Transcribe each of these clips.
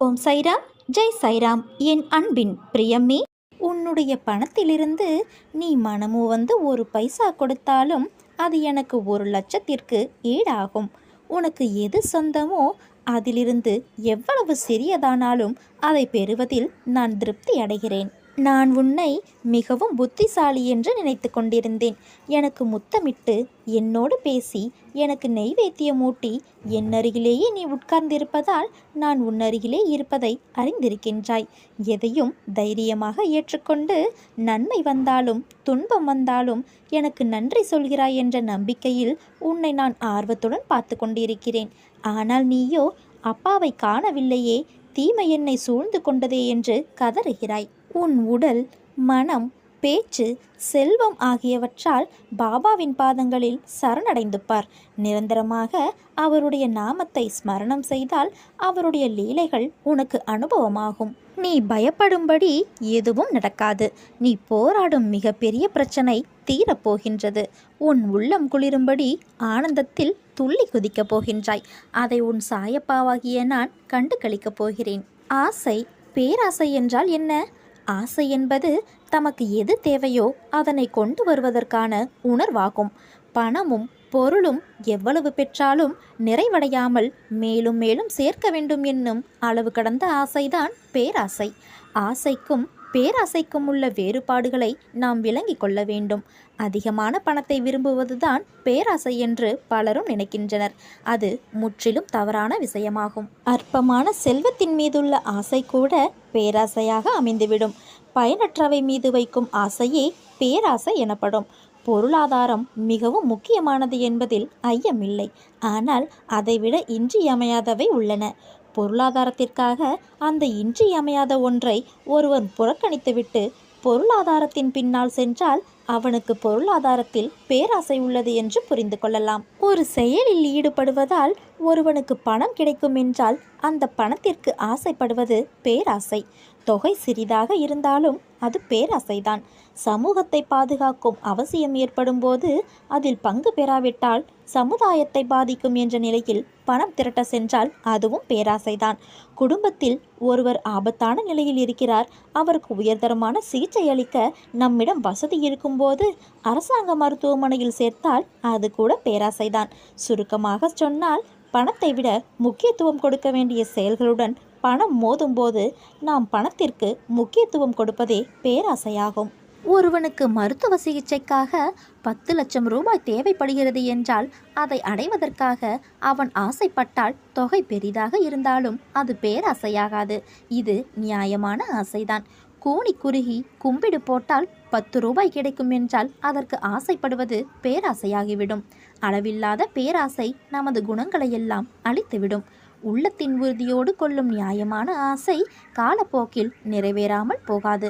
ஓம் சைராம் ஜெய் சைராம். என் அன்பின் பிரியம்மே உன்னுடைய பணத்திலிருந்து நீ மனமு வந்து ஒரு பைசா கொடுத்தாலும் அது எனக்கு ஒரு லட்சத்திற்கு ஈடாகும். உனக்கு எது சொந்தமோ அதிலிருந்து எவ்வளவு சிறியதானாலும் அதை பெறுவதில் நான் திருப்தி அடைகிறேன். நான் உன்னை மிகவும் புத்திசாலி என்று நினைத்து கொண்டிருந்தேன். எனக்கு முத்தமிட்டு என்னோடு பேசி எனக்கு நெய்வேத்தியம் ஊட்டி என் அருகிலேயே நீ உட்கார்ந்திருப்பதால் நான் உன்னருகிலே இருப்பதை அறிந்திருக்கின்றாய். எதையும் தைரியமாக ஏற்றுக்கொண்டு நன்மை வந்தாலும் துன்பம் வந்தாலும் எனக்கு நன்றி சொல்கிறாய் என்ற நம்பிக்கையில் உன்னை நான் ஆர்வத்துடன் பார்த்து கொண்டிருக்கிறேன். ஆனால் நீயோ அப்பாவை காணவில்லையே தீமை என்னை சூழ்ந்து கொண்டதே என்று கதறுகிறாய். உன் உடல் மனம் பேச்சு செல்வம் ஆகியவற்றால் பாபாவின் பாதங்களில் சரணடைந்துப்பார். நிரந்தரமாக அவருடைய நாமத்தை ஸ்மரணம் செய்தால் அவருடைய லீலைகள் உனக்கு அனுபவமாகும். நீ பயப்படும்படி எதுவும் நடக்காது. நீ போராடும் மிகப்பெரிய பிரச்சனை தீரப்போகின்றது. உன் உள்ளம் குளிரும்படி ஆனந்தத்தில் துள்ளி குதிக்கப் போகின்றாய். அதை உன் சாயப்பாவாகிய நான் கண்டு கழிக்கப் போகிறேன். ஆசை பேராசை என்றால் என்ன? ஆசை என்பது தமக்கு எது தேவையோ அதனை கொண்டு வருவதற்கான உணர்வாகும். பணமும் பொருளும் எவ்வளவு பெற்றாலும் நிறைவடையாமல் மேலும் மேலும் சேர்க்க வேண்டும் என்னும் அளவு கடந்த ஆசைதான் பேராசை. ஆசைக்கும் பேராசைக்கும் உள்ள வேறுபாடுகளை நாம் விளங்கிக் கொள்ள வேண்டும். அதிகமான பணத்தை விரும்புவதுதான் பேராசை என்று பலரும் நினைக்கின்றனர். அது முற்றிலும் தவறான விஷயமாகும். அற்பமான செல்வத்தின் மீதுள்ள ஆசை கூட பேராசையாக அமைந்துவிடும். பயனற்றவை மீது வைக்கும் ஆசையே பேராசை எனப்படும். பொருளாதாரம் மிகவும் முக்கியமானது என்பதில் ஐயமில்லை. ஆனால் அதைவிட இன்றியமையாதவை உள்ளன. பொருளாதாரத்திற்காக அந்த இன்றியமையாத ஒன்றை ஒருவன் புறக்கணித்துவிட்டு பொருளாதாரத்தின் பின்னால் சென்றால் அவனுக்கு பொருளாதாரத்தில் பேராசை உள்ளது என்று புரிந்து கொள்ளலாம். ஒரு செயலில் ஈடுபடுவதால் ஒருவனுக்கு பணம் கிடைக்கும் என்றால் அந்த பணத்திற்கு ஆசைப்படுவது பேராசை. தொகை சிறிதாக இருந்தாலும் அது பேராசைதான். சமூகத்தை பாதுகாக்கும் அவசியம் ஏற்படும் போது அதில் பங்கு பெறாவிட்டால் சமுதாயத்தை பாதிக்கும் என்ற நிலையில் பணம் திரட்ட சென்றால் அதுவும் பேராசைதான். குடும்பத்தில் ஒருவர் ஆபத்தான நிலையில் இருக்கிறார். அவருக்கு உயர்தரமான சிகிச்சை அளிக்க நம்மிடம் வசதி இருக்கும் போது அரசாங்க மருத்துவமனையில் சேர்த்தால் அது கூட பேராசைதான். சுருக்கமாக சொன்னால் பணத்தை விட முக்கியத்துவம் கொடுக்க வேண்டிய செயல்களுடன் பணம் மோதும்போது நாம் பணத்திற்கு முக்கியத்துவம் கொடுப்பதே பேராசையாகும். ஒருவனுக்கு மருத்துவ சிகிச்சைக்காக பத்து லட்சம் ரூபாய் தேவைப்படுகிறது என்றால் அதை அடைவதற்காக அவன் ஆசைப்பட்டால் தொகை பெரிதாக இருந்தாலும் அது பேராசையாகாது. இது நியாயமான ஆசைதான். கூனி குறுகி கும்பிடு போட்டால் பத்து ரூபாய் கிடைக்கும் என்றால் அதற்கு ஆசைப்படுவது பேராசையாகிவிடும். அளவில்லாத பேராசை நமது குணங்களையெல்லாம் அழித்துவிடும். உள்ளத்தின் உறுதியோடு கொள்ளும் நியாயமான ஆசை காலப்போக்கில் நிறைவேறாமல் போகாது.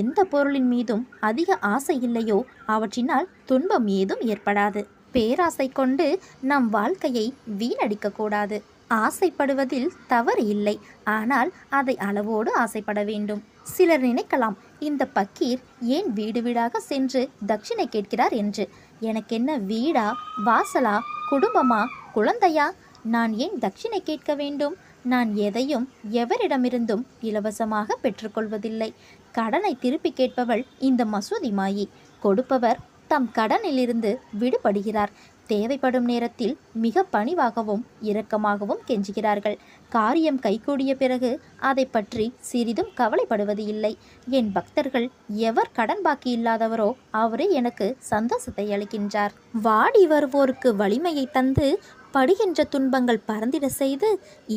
எந்த பொருளின் மீதும் அதிக ஆசை இல்லையோ அவற்றினால் துன்பம் ஏதும் ஏற்படாது. பேராசை கொண்டு நம் வாழ்க்கையை வீணடிக்கக்கூடாது ஆசைப்படுவதில் தவறு இல்லை. ஆனால் அதை அளவோடு ஆசைப்பட வேண்டும். சிலர் நினைக்கலாம் இந்த பக்கீர் ஏன் வீடு வீடாக சென்று தட்சிணை கேட்கிறார் என்று? எனக்கென்ன வீடா வாசலா குடும்பமா குழந்தையா? நான் ஏன் தட்சிணை கேட்க வேண்டும்? நான் எதையும் எவரிடமிருந்தும் இலவசமாக பெற்றுக்கொள்வதில்லை. கடனை திருப்பி கேட்பவள் இந்த மசூதி மாயி. கொடுப்பவர் தம் கடனிலிருந்து விடுபடுகிறார். தேவைப்படும் நேரத்தில் மிக பணிவாகவும் இரக்கமாகவும் கெஞ்சுகிறார்கள். காரியம் கைகூடிய பிறகு அதை பற்றி சிறிதும் கவலைப்படுவது இல்லை. என் பக்தர்கள் எவர் கடன் பாக்கி இல்லாதவரோ அவரே எனக்கு சந்தோஷத்தை அளிக்கின்றார். வாடி வருவோருக்கு வலிமையை தந்து படுகின்ற துன்பங்கள் பறந்திட செய்து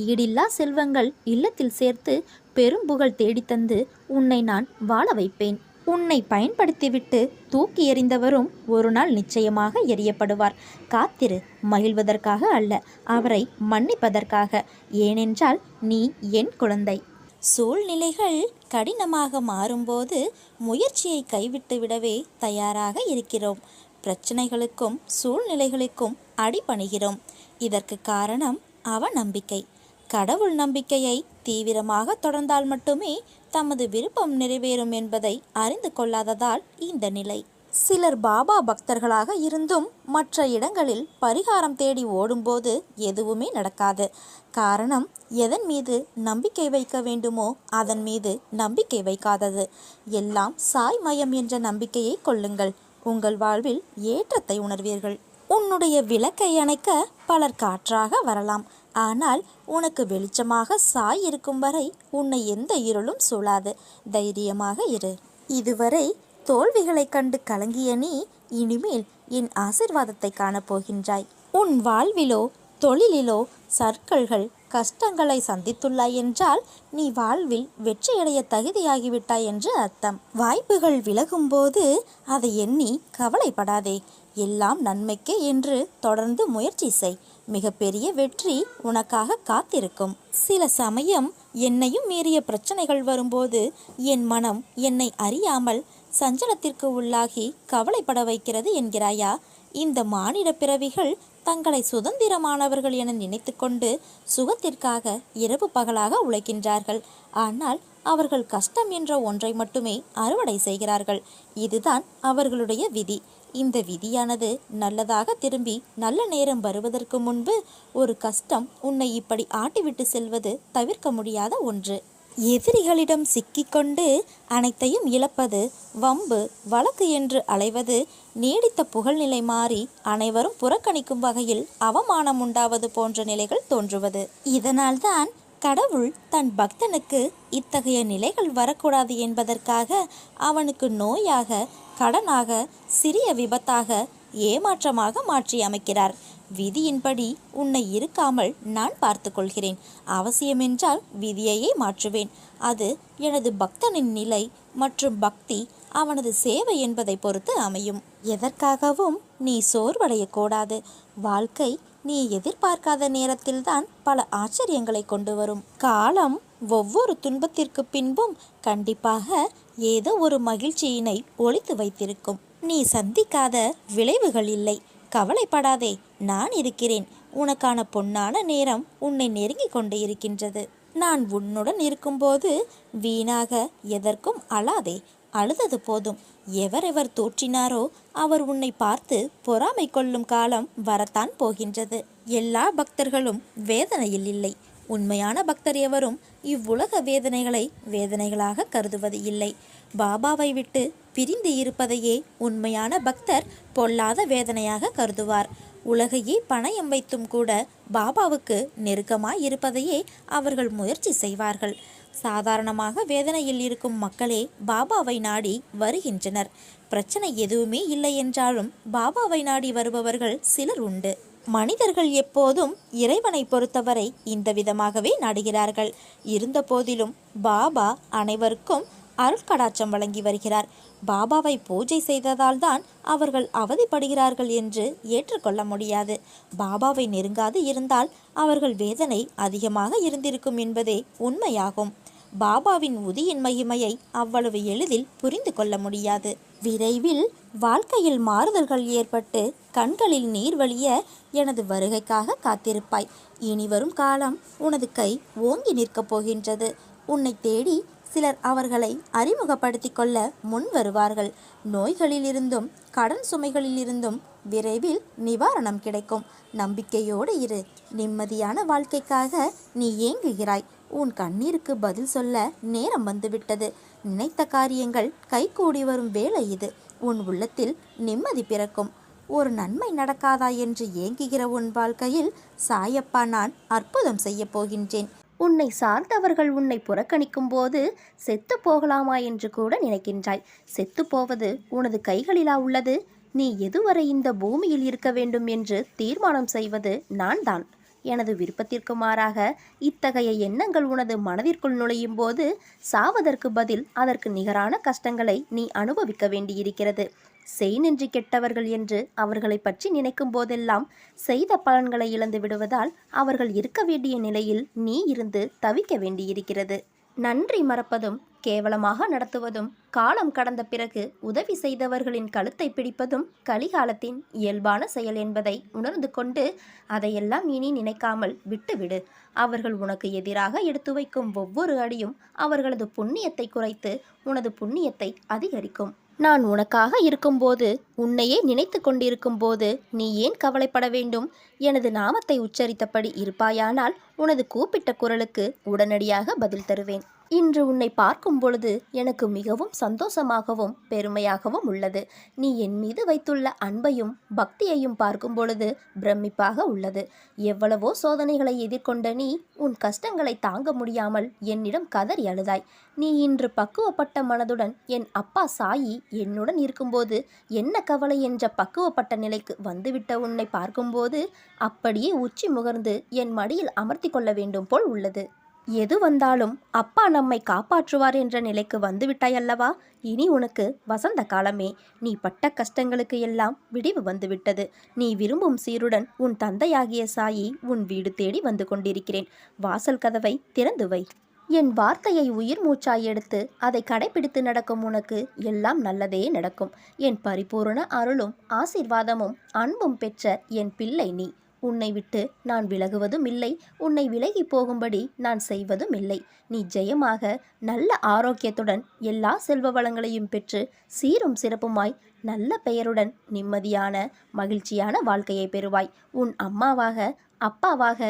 ஈடில்லா செல்வங்கள் இல்லத்தில் சேர்த்து பெரும்புகழ் தேடித்தந்து உன்னை நான் வாழ வைப்பேன். உன்னை பயன்படுத்திவிட்டு தூக்கி எறிந்தவரும் ஒரு நாள் நிச்சயமாக எறியப்படுவார். காத்திரு மகிழ்வதற்காக அல்ல அவரை மன்னிப்பதற்காக. ஏனென்றால் நீ என் குழந்தை. சூழ்நிலைகள் கடினமாக மாறும்போது முயற்சியை கைவிட்டு விடவே தயாராக இருக்கிறோம். பிரச்சனைகளுக்கும் சூழ்நிலைகளுக்கும் அடிபணிகிறோம். இதற்கு காரணம் அவநம்பிக்கை. கடவுள் நம்பிக்கையை தீவிரமாக தொடர்ந்தால் மட்டுமே தமது விருப்பம் நிறைவேறும் என்பதை அறிந்து கொள்ளாததால் இந்த நிலை. சிலர் பாபா பக்தர்களாக இருந்தும் மற்ற இடங்களில் பரிகாரம் தேடி ஓடும்போது எதுவுமே நடக்காது. காரணம் எதன் மீது நம்பிக்கை வைக்க வேண்டுமோ அதன் மீது நம்பிக்கை வைக்காதது. எல்லாம் சாய் மயம் என்ற நம்பிக்கையை கொள்ளுங்கள். உங்கள் வாழ்வில் ஏற்றத்தை உணர்வீர்கள். உன்னுடைய விளக்கை அணைக்க பலர் காற்றாக வரலாம். ஆனால் உனக்கு வெளிச்சமாக சாய் இருக்கும் வரை உன்னை எந்த இருளும் சூழாது. தைரியமாக இரு. இதுவரை தோல்விகளைக் கண்டு கலங்கிய நீ இனிமேல் என் ஆசிர்வாதத்தை காணப்போகின்றாய். உன் வாழ்விலோ தொழிலிலோ சர்க்கல்கள் கஷ்டங்களை சந்தித்துள்ளாய் என்றால் நீ வாழ்வில் வெற்றியடைய தகுதியாகிவிட்டாய் என்று அர்த்தம். வாய்ப்புகள் விலகும்போது அதை எண்ணி கவலைப்படாதே. எல்லாம் நன்மைக்கே என்று தொடர்ந்து முயற்சி செய். மிகப்பெரிய வெற்றி உனக்காக காத்திருக்கும். சில சமயம் என்னையும் மீறிய பிரச்சனைகள் வரும்போது என் மனம் என்னை அறியாமல் சஞ்சலத்திற்கு உள்ளாகி கவலைப்பட வைக்கிறது என்கிறாயா? இந்த மானிட பிறவிகள் தங்களை சுதந்திரமானவர்கள் என நினைத்துக்கொண்டு சுகத்திற்காக இரவு பகலாக உழைக்கின்றார்கள். ஆனால் அவர்கள் கஷ்டம் என்ற ஒன்றை மட்டுமே அறுவடை செய்கிறார்கள். இதுதான் அவர்களுடைய விதி. இந்த விதியானது நல்லதாக திரும்பி நல்ல நேரம் வருவதற்கு முன்பு ஒரு கஷ்டம் உன்னை இப்படி ஆட்டிவிட்டு செல்வது தவிர்க்க முடியாத ஒன்று. எதிரிகளிடம் சிக்கிக்கொண்டு அனைத்தையும் இழப்பது வம்பு வழக்கு என்று அலைவது நீடித்த புகழ்நிலை மாறி அனைவரும் புறக்கணிக்கும் வகையில் அவமானம் உண்டாவது போன்ற நிலைகள் தோன்றுவது. இதனால்தான் கடவுள் தன் பக்தனுக்கு இத்தகைய நிலைகள் வரக்கூடாது என்பதற்காக அவனுக்கு நோயாக கடனாக சிறிய விபத்தாக ஏமாற்றமாக மாற்றி அமைக்கிறார். விதியின்படி உன்னை இருக்காமல் நான் பார்த்து கொள்கிறேன். அவசியமென்றால் விதியையே மாற்றுவேன். அது எனது பக்தனின் நிலை மற்றும் பக்தி அவனது சேவை என்பதை பொறுத்து அமையும். எதற்காகவும் நீ சோர்வடையக்கூடாது வாழ்க்கை நீ எதிர்பார்க்காத நேரத்தில்தான் பல ஆச்சரியங்களை கொண்டு வரும். காலம் ஒவ்வொரு துன்பத்திற்கு பின்பும் கண்டிப்பாக ஏதோ ஒரு மகிழ்ச்சியினை ஒழித்து வைத்திருக்கும். நீ சந்திக்காத விளைவுகள் இல்லை. கவலைப்படாதே நான் இருக்கிறேன். உனக்கான பொன்னான நேரம் உன்னை நெருங்கி கொண்டு இருக்கின்றது. நான் உன்னுடன் இருக்கும்போது வீணாக எதற்கும் அழாதே. அழுதது போதும். எவரெவர் தோற்றினாரோ அவர் உன்னை பார்த்து பொறாமை கொள்ளும் காலம் வரத்தான் போகின்றது. எல்லா பக்தர்களும் வேதனையில் இல்லை. உண்மையான பக்தர் எவரும் இவ்வுலக வேதனைகளை வேதனைகளாக கருதுவது இல்லை. பாபாவை விட்டு பிரிந்து இருப்பதையே உண்மையான பக்தர் பொல்லாத வேதனையாக கருதுவார். உலகையே பணயம் வைத்தும் கூட பாபாவுக்கு நெருக்கமாய் இருப்பதையே அவர்கள் முயற்சி செய்வார்கள். சாதாரணமாக வேதனையில் இருக்கும் மக்களே பாபாவை நாடி வருகின்றனர். பிரச்சனை எதுவுமே இல்லை என்றாலும் பாபாவை நாடி வருபவர்கள் சிலர் உண்டு. மனிதர்கள் எப்போதும் இறைவனை பொறுத்தவரை இந்த விதமாகவே நாடுகிறார்கள். இருந்த போதிலும் பாபா அனைவருக்கும் அருட்கடாச்சம் வழங்கி வருகிறார். பாபாவை பூஜை செய்ததால் தான் அவர்கள் அவதிப்படுகிறார்கள் என்று ஏற்றுக்கொள்ள முடியாது. பாபாவை நெருங்காது இருந்தால் அவர்கள் வேதனை அதிகமாக இருந்திருக்கும் என்பதே உண்மையாகும். பாபாவின் உதியின் மகிமையை அவ்வளவு எளிதில் புரிந்து கொள்ள முடியாது. விரைவில் வாழ்க்கையில் மாறுதல்கள் ஏற்பட்டு கண்களில் நீர் வழிய எனது வருகைக்காக காத்திருப்பாய். இனி வரும் காலம் உனது கை ஓங்கி நிற்கப் போகின்றது. உன்னை தேடி சிலர் அவர்களை அறிமுகப்படுத்திக் கொள்ள முன் வருவார்கள். நோய்களிலிருந்தும் கடன் சுமைகளிலிருந்தும் விரைவில் நிவாரணம் கிடைக்கும். நம்பிக்கையோடு இரு. நிம்மதியான வாழ்க்கைக்காக நீ ஏங்குகிறாய். உன் கண்ணீருக்கு பதில் சொல்ல நேரம் வந்துவிட்டது. நினைத்த காரியங்கள் கைகூடி வரும் வேலை இது. உன் உள்ளத்தில் நிம்மதி பிறக்கும். ஒரு நன்மை நடக்காதா என்று ஏங்குகிற உன் வாழ்க்கையில் சாயப்பா நான் அற்புதம் செய்யப் போகின்றேன். உன்னை சார்ந்தவர்கள் உன்னை புறக்கணிக்கும் போது செத்து போகலாமா என்று கூட நினைக்கின்றாய். செத்து போவது உனது கைகளிலா உள்ளது? நீ எதுவரை இந்த பூமியில் இருக்க வேண்டும் என்று தீர்மானம் செய்வது நான் தான் எனது விருப்பத்திற்கு மாறாக இத்தகைய எண்ணங்கள் உனது மனதிற்குள் நுழையும் போது சாவதற்கு பதில் அதற்கு நிகரான கஷ்டங்களை நீ அனுபவிக்க வேண்டியிருக்கிறது. செய் நின்றி கெட்டவர்கள் என்று அவர்களை பற்றி நினைக்கும் போதெல்லாம் செய்த பலன்களை இழந்து விடுவதால் அவர்கள் இருக்க வேண்டிய நிலையில் நீ இருந்து தவிக்க வேண்டியிருக்கிறது. நன்றி மறப்பதும் கேவலமாக நடத்துவதும் காலம் கடந்த பிறகு உதவி செய்தவர்களின் கழுத்தை பிடிப்பதும் கலிகாலத்தின் இயல்பான செயல் என்பதை உணர்ந்து கொண்டு அதையெல்லாம் இனி நினைக்காமல் விட்டுவிடு. அவர்கள் உனக்கு எதிராக எடுத்து வைக்கும் ஒவ்வொரு அடியும் அவர்களது புண்ணியத்தை குறைத்து உனது புண்ணியத்தை அதிகரிக்கும். நான் உனக்காக இருக்கும்போது உன்னையே நினைத்து கொண்டிருக்கும்போது நீ ஏன் கவலைப்பட வேண்டும்? எனது நாமத்தை உச்சரித்தபடி இருப்பாயானால் உனது கூப்பிட்ட குரலுக்கு உடனடியாக பதில் தருவேன். இன்று உன்னை பார்க்கும் பொழுது எனக்கு மிகவும் சந்தோஷமாகவும் பெருமையாகவும் உள்ளது. நீ என் மீது வைத்துள்ள அன்பையும் பக்தியையும் பார்க்கும் பொழுது பிரமிப்பாக உள்ளது. எவ்வளவோ சோதனைகளை எதிர்கொண்ட நீ உன் கஷ்டங்களை தாங்க முடியாமல் என்னிடம் கதறி அழுதாய். நீ இன்று பக்குவப்பட்ட மனதுடன் என் அப்பா சாயி என்னுடன் இருக்கும்போது என்ன கவலை என்ற பக்குவப்பட்ட நிலைக்கு வந்துவிட்ட உன்னை பார்க்கும்போது அப்படியே உச்சி முகர்ந்து என் மடியில் அமர்த்தி கொள்ள வேண்டும் போல் உள்ளது. எது வந்தாலும் அப்பா நம்மை காப்பாற்றுவார் என்ற நிலைக்கு வந்துவிட்டாய் அல்லவா இனி உனக்கு வசந்த காலமே. நீ பட்ட கஷ்டங்களுக்கு எல்லாம் விடிவு வந்துவிட்டது. நீ விரும்பும் சீருடன் உன் தந்தையாகிய சாயி உன் வீடு தேடி வந்து கொண்டிருக்கிறேன். வாசல் கதவை திறந்து வை. என் வார்த்தையை உயிர் மூச்சாய் எடுத்து அதை கடைபிடித்து நடக்கும் உனக்கு எல்லாம் நல்லதே நடக்கும். என் பரிபூரண அருளும் ஆசீர்வாதமும் அன்பும் பெற்ற என் பிள்ளை நீ. உன்னை விட்டு நான் விலகுவதும் இல்லை. உன்னை விலகி போகும்படி நான் செய்வதும் இல்லை. நீ ஜெயமாக நல்ல ஆரோக்கியத்துடன் எல்லா செல்வ வளங்களையும் பெற்று சீரும் சிறப்புமாய் நல்ல பெயருடன் நிம்மதியான மகிழ்ச்சியான வாழ்க்கையை பெறுவாய். உன் அம்மாவாக அப்பாவாக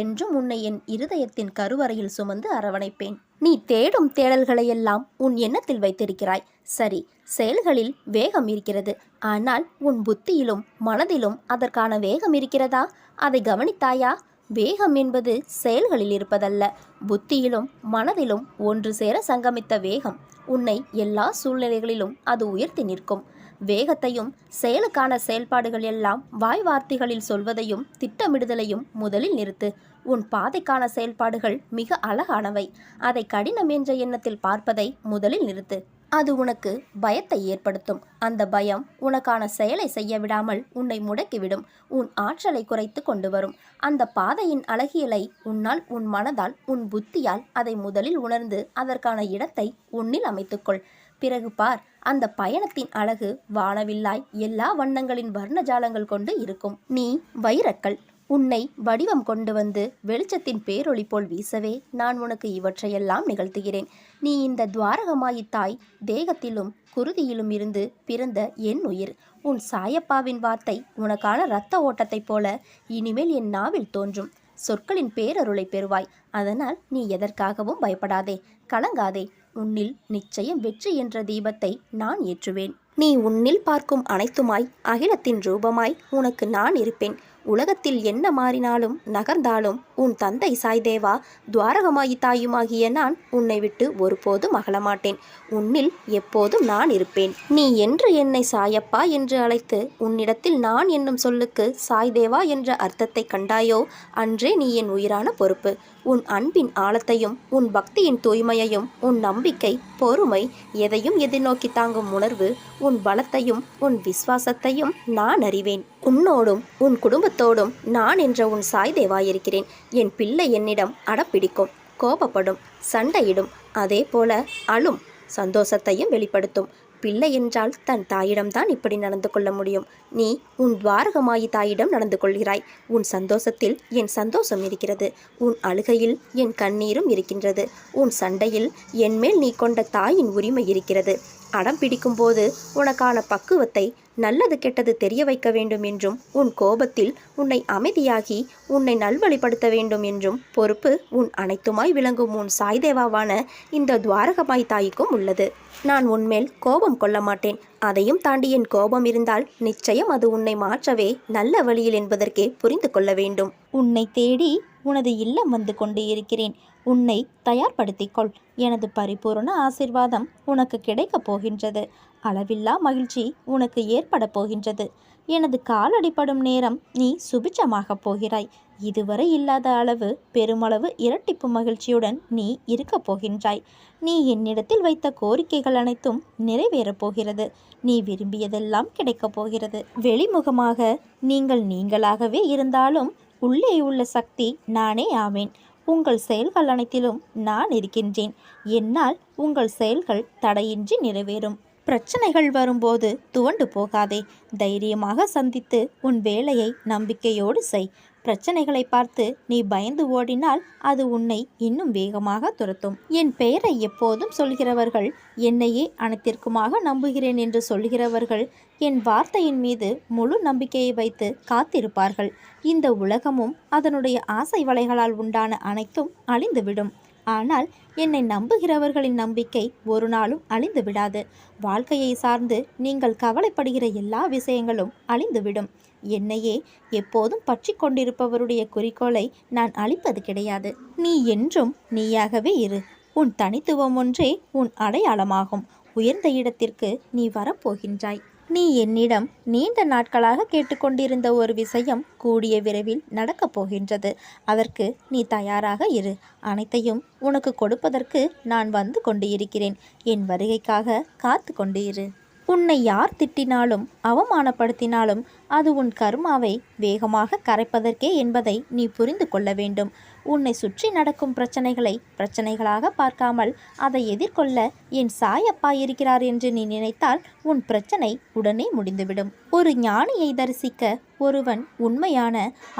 என்றும் உன்னை என் இருதயத்தின் கருவறையில் சுமந்து அரவணைப்பேன். நீ தேடும் தேடல்களையெல்லாம் உன் எண்ணத்தில் வைத்திருக்கிறாய். சரி செயல்களில் வேகம் இருக்கிறது. ஆனால் உன் புத்தியிலும் மனதிலும் அதற்கான வேகம் இருக்கிறதா? அதை கவனித்தாயா? வேகம் என்பது செயல்களில் இருப்பதல்ல. புத்தியிலும் மனதிலும் ஒன்று சேர சங்கமித்த வேகம். உன்னை எல்லா சூழ்நிலைகளிலும் அது உயர்த்தி நிற்கும். வேகத்தையும் செயலுக்கான செயல்பாடுகள் எல்லாம் வாய் வார்த்தைகளில் சொல்வதையும் திட்டமிடுதலையும் முதலில் நிறுத்து. உன் பாதைக்கான செயல்பாடுகள் மிக அழகானவை. அதை கடினம் என்ற எண்ணத்தில் பார்ப்பதை முதலில் நிறுத்து. அது உனக்கு பயத்தை ஏற்படுத்தும். அந்த பயம் உனக்கான செயலை செய்ய விடாமல் உன்னை முடக்கிவிடும். உன் ஆற்றலை குறைத்து கொண்டு வரும். அந்த பாதையின் அழகியலை உன்னால் உன் மனதால் உன் புத்தியால் அதை முதலில் உணர்ந்து அதற்கான இடத்தை உன்னில் அமைத்துக்கொள். பிறகு பார் அந்த பயணத்தின் அழகு வானவில்லாய் எல்லா வண்ணங்களின் வர்ணஜாலங்கள் கொண்டு இருக்கும். நீ வைரக்கல். உன்னை வடிவம் கொண்டு வந்து வெளிச்சத்தின் பேரொளி போல் வீசவே நான் உனக்கு இவற்றையெல்லாம் நிகழ்த்துகிறேன். நீ இந்த துவாரகமாயி தாய் தேகத்திலும் குருதியிலும் இருந்து பிறந்த என் உயிர். உன் சாயப்பாவின் வார்த்தை உனக்கான இரத்த ஓட்டத்தைப் போல இனிமேல் என் நாவில் தோன்றும். சொற்களின் பேரருளை பெறுவாய். அதனால் நீ எதற்காகவும் பயப்படாதே. கலங்காதே. உன்னில் நிச்சயம் வெற்றி என்ற தீபத்தை நான் ஏற்றுவேன். நீ உன்னில் பார்க்கும் அனைத்துமாய் அகிலத்தின் ரூபமாய் உனக்கு நான் இருப்பேன். உலகத்தில் என்ன மாறினாலும் நகர்ந்தாலும் உன் தந்தை சாய்தேவா துவாரகமாயி தாயுமாகிய நான் உன்னை விட்டு ஒருபோதும் அகலமாட்டேன். உன்னில் எப்போதும் நான் இருப்பேன். நீ என்று என்னை சாயப்பா என்று அழைத்து உன்னிடத்தில் நான் என்னும் சொல்லுக்கு சாய்தேவா என்ற அர்த்தத்தை கண்டாயோ அன்றே நீ என் உயிரான பொறுப்பு. உன் அன்பின் ஆழத்தையும் உன் பக்தியின் தூய்மையையும் உன் நம்பிக்கை பொறுமை எதையும் எதிர்நோக்கி தாங்கும் உணர்வு உன் பலத்தையும் உன் விசுவாசத்தையும் நான் அறிவேன். உன்னோடும் உன் குடும்பத்தோடும் நான் என்ற உன் சாய்தேவாயிருக்கிறேன். என் பிள்ளை என்னிடம் அடப்பிடிக்கும் கோபப்படும் சண்டையிடும். அதே போல அழும் சந்தோஷத்தையும் வெளிப்படுத்தும். பிள்ளை என்றால் தன் தாயிடம்தான் இப்படி நடந்து கொள்ள முடியும். நீ உன் துவாரகமாயி தாயிடம் நடந்து கொள்கிறாய். உன் சந்தோஷத்தில் என் சந்தோஷம் இருக்கிறது. உன் அழுகையில் என் கண்ணீரும் இருக்கின்றது. உன் சண்டையில் என்மேல் நீ கொண்ட தாயின் உரிமை இருக்கிறது. அடம் பிடிக்கும்போது உனக்கான பக்குவத்தை நல்லது கெட்டது தெரிய வைக்க வேண்டும் என்றும் உன் கோபத்தில் உன்னை அமைதியாகி உன்னை நல்வழிப்படுத்த வேண்டும் என்றும் பொறுப்பு உன் அனைத்துமாய் விளங்கும் உன் சாய்தேவாவான இந்த துவாரகமாய் தாய்க்கும் உள்ளது. நான் உன்மேல் கோபம் கொள்ள மாட்டேன். அதையும் தாண்டி என் கோபம் இருந்தால் நிச்சயம் அது உன்னை மாற்றவே நல்ல வழியில் என்பதற்கே புரிந்து கொள்ள வேண்டும். உன்னை தேடி உனது இல்லம் வந்து கொண்டு இருக்கிறேன். உன்னை தயார்படுத்திக்கொள். எனது பரிபூரண ஆசிர்வாதம் உனக்கு கிடைக்கப் போகின்றது. அளவில்லா மகிழ்ச்சி உனக்கு ஏற்பட போகின்றது. எனது காலடிப்படும் நேரம் நீ சுபிச்சமாகப் போகிறாய். இதுவரை இல்லாத அளவு பெருமளவு இரட்டிப்பு மகிழ்ச்சியுடன் நீ இருக்கப் போகின்றாய். நீ என்னிடத்தில் வைத்த கோரிக்கைகள் அனைத்தும் நிறைவேறப் போகிறது. நீ விரும்பியதெல்லாம் கிடைக்கப் போகிறது. வெளிமுகமாக நீங்கள் நீங்களாகவே இருந்தாலும் உள்ளே உள்ள சக்தி நானே ஆவேன். உங்கள் செயல்கள் அனைத்திலும் நான் இருக்கின்றேன். என்னால் உங்கள் செயல்கள் தடையின்றி நிறைவேறும். பிரச்சனைகள் வரும்போது துவண்டு போகாதே. தைரியமாக சந்தித்து உன் வேலையை நம்பிக்கையோடு செய். பிரச்சனைகளை பார்த்து நீ பயந்து ஓடினால் அது உன்னை இன்னும் வேகமாக துரத்தும். என் பெயரை எப்போதும் சொல்கிறவர்கள் என்னையே அனைத்திற்குமாக நம்புகிறேன் என்று சொல்கிறவர்கள் என் வார்த்தையின் மீது முழு நம்பிக்கையை வைத்து காத்திருப்பார்கள். இந்த உலகமும் அதனுடைய ஆசை வலைகளால் உண்டான அனைத்தும் அழிந்துவிடும். ஆனால் என்னை நம்புகிறவர்களின் நம்பிக்கை ஒரு நாளும் அழிந்து விடாது வாழ்க்கையை சார்ந்து நீங்கள் கவலைப்படுகிற எல்லா விஷயங்களும் அழிந்துவிடும். என்னையே எப்போதும் பற்றி கொண்டிருப்பவருடைய குறிக்கோளை நான் அழிப்பது கிடையாது. நீ என்றும் நீயாகவே இரு. உன் தனித்துவம் ஒன்றே உன் அடையாளமாகும். உயர்ந்த இடத்திற்கு நீ வரப்போகின்றாய். நீ என்னிடம் நீண்ட நாட்களாக கேட்டுக்கொண்டிருந்த ஒரு விஷயம் கூடிய விரைவில் நடக்கப் போகின்றது. அதற்கு நீ தயாராக இரு. அனைத்தையும் உனக்கு கொடுப்பதற்கு நான் வந்து கொண்டு இருக்கிறேன் என் வருகைக்காக காத்து கொண்டு இரு உன்னை யார் திட்டினாலும் அவமானப்படுத்தினாலும் அது உன் கர்மாவை வேகமாக கரைப்பதற்கே என்பதை நீ புரிந்து கொள்ள வேண்டும். உன்னை சுற்றி நடக்கும் பிரச்சனைகளை பிரச்சனைகளாக பார்க்காமல் அதை எதிர்கொள்ள என் சாயப்பா இருக்கிறார் என்று நீ நினைத்தால் உன் பிரச்சனை உடனே முடிந்துவிடும். ஒரு ஞானியை தரிசிக்க ஒருவன் உண்மையான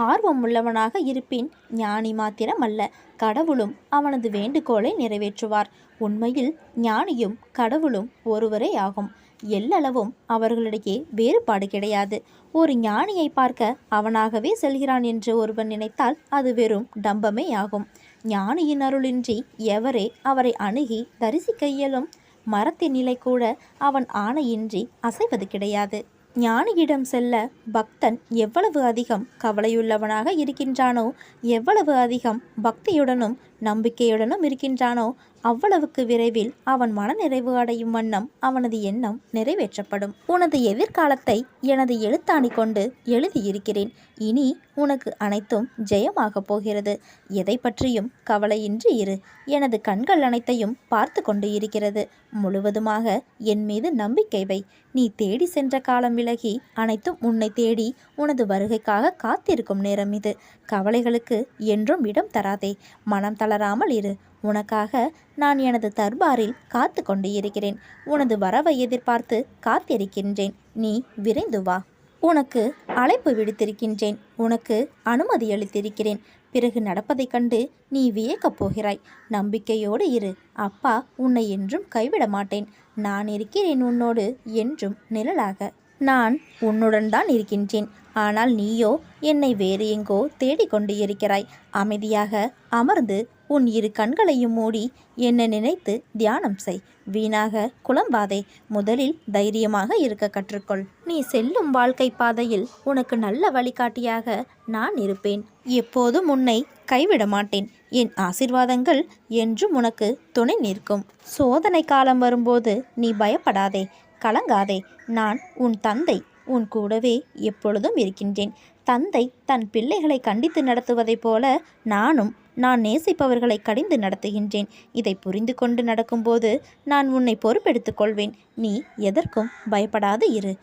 ஆர்வம் உள்ளவனாக இருப்பின் ஞானி மாத்திரம் அல்ல கடவுளும் அவனது வேண்டுகோளை நிறைவேற்றுவார். உண்மையில் ஞானியும் கடவுளும் ஒருவரே ஆகும். எல்லளவும் அவர்களிடையே வேறுபாடு கிடையாது. ஒரு ஞானியை பார்க்க அவனாகவே செல்கிறான் என்று ஒருவன் நினைத்தால் அது வெறும் டம்பமே ஆகும். ஞானியின் அருளின்றி எவரே அவரை அணுகி தரிசிக்க இயலும்? மரத்தின் நிலை கூட அவன் ஆணையின்றி அசைவது கிடையாது. ஞானியிடம் செல்ல பக்தன் எவ்வளவு அதிகம் கவலையுள்ளவனாக இருக்கின்றானோ எவ்வளவு அதிகம் பக்தியுடனும் நம்பிக்கையுடனும் இருக்கின்றானோ அவ்வளவுக்கு விரைவில் அவன் மனநிறைவு அடையும் வண்ணம் அவனது எண்ணம் நிறைவேற்றப்படும். உனது எதிர்காலத்தை எனது எழுத்தாணி கொண்டு எழுதியிருக்கிறேன். இனி உனக்கு அனைத்தும் ஜெயமாகப் போகிறது. எதை பற்றியும் கவலையின்றி இரு. எனது கண்கள் அனைத்தையும் பார்த்து கொண்டு இருக்கிறது. முழுவதுமாக என் மீது நம்பிக்கை வை. நீ தேடி சென்ற காலம் விலகி அனைத்தும் உன்னை தேடி உனது வருகைக்காக காத்திருக்கும் நேரம் இது. கவலைகளுக்கு என்றும் இடம் தராதே. மனம் தளராமல் இரு. உனக்காக நான் எனது தர்பாரில் காத்து கொண்டு இருக்கிறேன். உனது வரவை எதிர்பார்த்து காத்திருக்கின்றேன். நீ விரைந்து வா. உனக்கு அழைப்பு விடுத்திருக்கின்றேன். உனக்கு அனுமதி அளித்திருக்கிறேன். பிறகு நடப்பதைக் கண்டு நீ வியக்கப் போகிறாய். நம்பிக்கையோடு இரு. அப்பா உன்னை என்றும் கைவிட மாட்டேன். நான் இருக்கிறேன் உன்னோடு என்றும் நிழலாக. நான் உன்னுடன் தான் இருக்கின்றேன். ஆனால் நீயோ என்னை வேறு எங்கோ தேடிக்கொண்டு இருக்கிறாய். அமைதியாக அமர்ந்து உன் இரு கண்களையும் மூடி என்னை நினைத்து தியானம் செய். வீணாக குழம்பாதே. முதலில் தைரியமாக இருக்க கற்றுக்கொள். நீ செல்லும் வாழ்க்கை பாதையில் உனக்கு நல்ல வழிகாட்டியாக நான் இருப்பேன். எப்போதும் உன்னை கைவிட மாட்டேன். என் ஆசிர்வாதங்கள் என்றும் உனக்கு துணை நிற்கும். சோதனை காலம் வரும்போது நீ பயப்படாதே. கலங்காதே. நான் உன் தந்தை. உன் கூடவே எப்பொழுதும் இருக்கின்றேன். தந்தை தன் பிள்ளைகளை கண்டித்து நடத்துவதைப் போல நானும் நான் நேசிப்பவர்களை கடிந்து நடத்துகின்றேன். இதை புரிந்து கொண்டு நடக்கும்போது நான் உன்னை பொறுப்பெடுத்துக் கொள்வேன். நீ எதற்கும் பயப்படாது இரு.